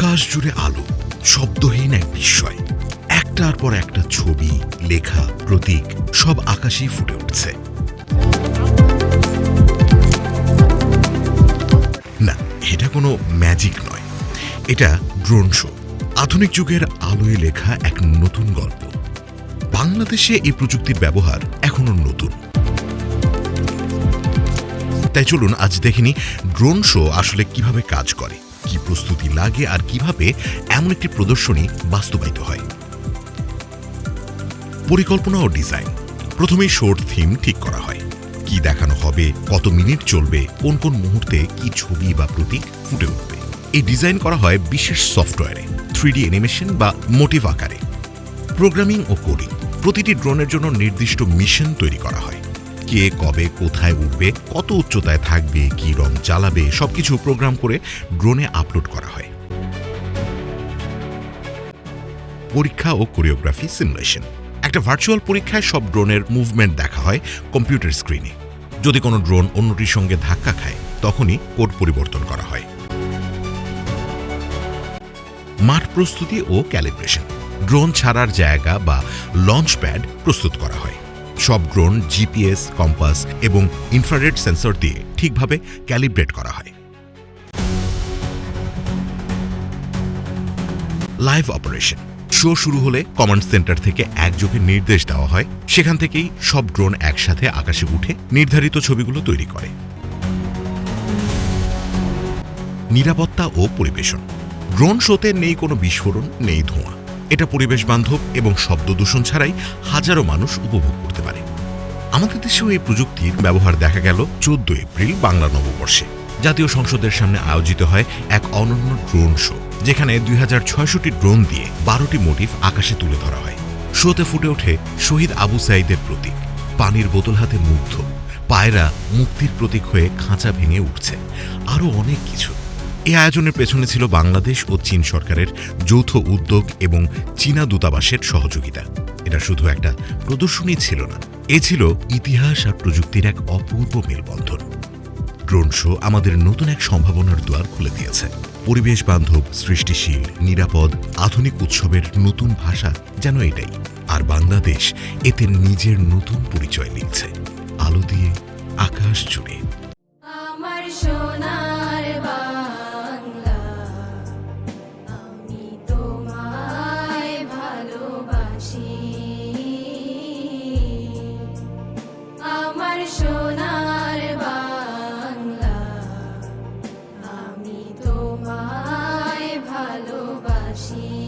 আকাশ জুড়ে আলো, শব্দহীন এক বিস্ময়। একটার পর একটা ছবি, লেখা, প্রতীক, সব আকাশেই ফুটে উঠছে। না, এটা কোনো ম্যাজিক নয়। এটা ড্রোন শো আধুনিক যুগের আলোয় লেখা এক নতুন গল্প। বাংলাদেশে এই প্রযুক্তির ব্যবহার এখনও নতুন। তাই চলুন, আজ দেখিনি ড্রোন শো আসলে কীভাবে কাজ করে। কি প্রস্তুতি লাগে আর কীভাবে এমন একটি প্রদর্শনী বাস্তবায়িত হয়। পরিকল্পনা ও ডিজাইন। প্রথমেই শোর থিম ঠিক করা হয়। কি দেখানো হবে, কত মিনিট চলবে, কোন কোন মুহূর্তে কি ছবি বা প্রতীক ফুটে উঠবে। এই ডিজাইন করা হয় বিশেষ সফটওয়্যারে, থ্রিডি অ্যানিমেশন বা মোটিভ আকারে। প্রোগ্রামিং ও কোডিং। প্রতিটি ড্রোনের জন্য নির্দিষ্ট মিশন তৈরি করা হয়। কে কবে কোথায় উঠবে, কত উচ্চতায় থাকবে, কি রং চালাবে, সবকিছু প্রোগ্রাম করে ড্রোনে আপলোড করা হয়। পরীক্ষা ও কোরিওগ্রাফি সিমুলেশন একটা ভার্চুয়াল পরীক্ষায় সব ড্রোনের মুভমেন্ট দেখা হয় কম্পিউটার স্ক্রিনে যদি কোনো ড্রোন অন্যটির সঙ্গে ধাক্কা খায়, তখনই কোড পরিবর্তন করা হয়। মাঠ প্রস্তুতি ও ক্যালিব্রেশন ড্রোন ছাড়ার জায়গা বা লঞ্চ প্যাড প্রস্তুত করা হয়। সব ড্রোন, জিপিএস, কম্পাস এবং ইনফ্রারেড সেন্সর দিয়ে ঠিকভাবে ক্যালিব্রেট করা হয়। Live operation. শো শুরু হলে কমান্ড সেন্টার থেকে একযোগে নির্দেশ দেওয়া হয়। সেখান থেকেই সব ড্রোন একসাথে আকাশে উঠে নির্ধারিত ছবিগুলো তৈরি করে। নিরাপত্তা ও পরিবেশন। ড্রোন শোতে নেই কোনো বিস্ফোরণ, নেই ধোঁয়া। এটা পরিবেশ বান্ধব এবং শব্দ দূষণ ছাড়াই হাজারো মানুষ উপভোগ করতে আমাদের দেশেও এই প্রযুক্তির ব্যবহার দেখা গেল চোদ্দ এপ্রিল বাংলা নববর্ষে। জাতীয় সংসদের সামনে আয়োজিত হয় এক অনন্য ড্রোন শো, যেখানে দুই হাজার ছয়শটি ড্রোন দিয়ে বারোটি মোটিভ আকাশে তুলে ধরা হয়। শোতে ফুটে ওঠে শহীদ আবু সাইদের প্রতীক। পানির বোতল হাতে মুগ্ধ, পায়রা মুক্তির প্রতীক হয়ে খাঁচা ভেঙে উঠছে। আরও অনেক কিছু। এই আয়োজনের পেছনে ছিল বাংলাদেশ ও চীন সরকারের যৌথ উদ্যোগ এবং চীনা দূতাবাসের সহযোগিতা। এটা শুধু একটা প্রদর্শনী ছিল না এ ছিল ইতিহাস আর প্রযুক্তির এক অপূর্ব মেলবন্ধন। ড্রোন শো আমাদের নতুন এক সম্ভাবনার দুয়ার খুলে দিয়েছে। পরিবেশ বান্ধব, সৃষ্টিশীল, নিরাপদ, আধুনিক উৎসবের নতুন ভাষা যেন এটাই। আর বাংলাদেশ এতে নিজের নতুন পরিচয় নিচ্ছে আলো দিয়ে আকাশ জুড়ে। she